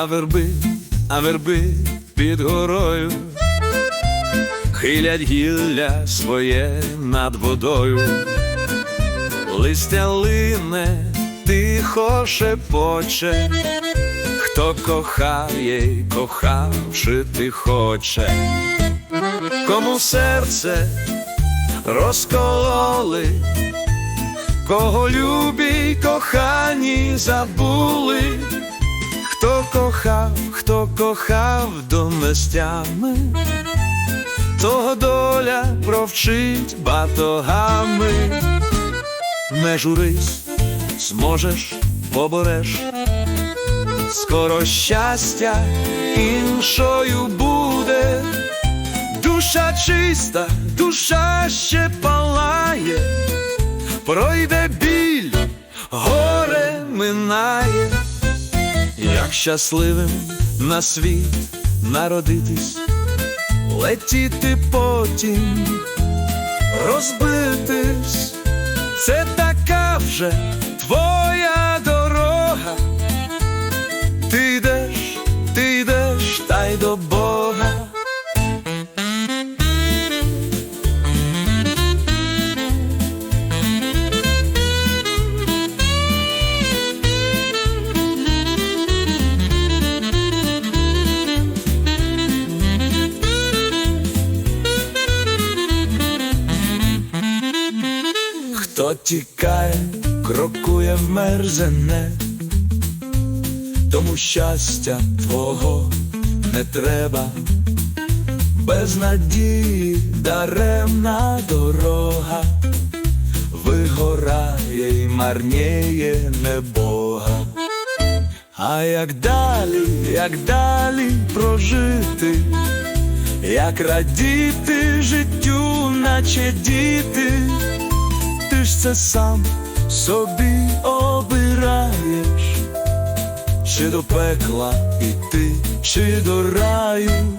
А верби, а верби під горою. Хилять гілля своє над водою, листя лине, тихо шепоче, хто кохає, кохавши ти хоче, кому серце розкололи, кого любі кохані забули. Хто кохав, хто кохав доместями, того доля провчить батогами. Не журись, зможеш, побореш, скоро щастя іншою буде, душа чиста, душа ще палає, пройде біль, горе минає. Як щасливим на світ народитись, летіти потім, розбитись, це така вже Хто тікає, крокує в мерзене, тому щастя твого не треба, без надії даремна дорога, вигорає й марніє небога. А як далі, як далі прожити, як радіти життю, наче діти ти це сам собі обираєш, чи до пекла іти, чи до раю.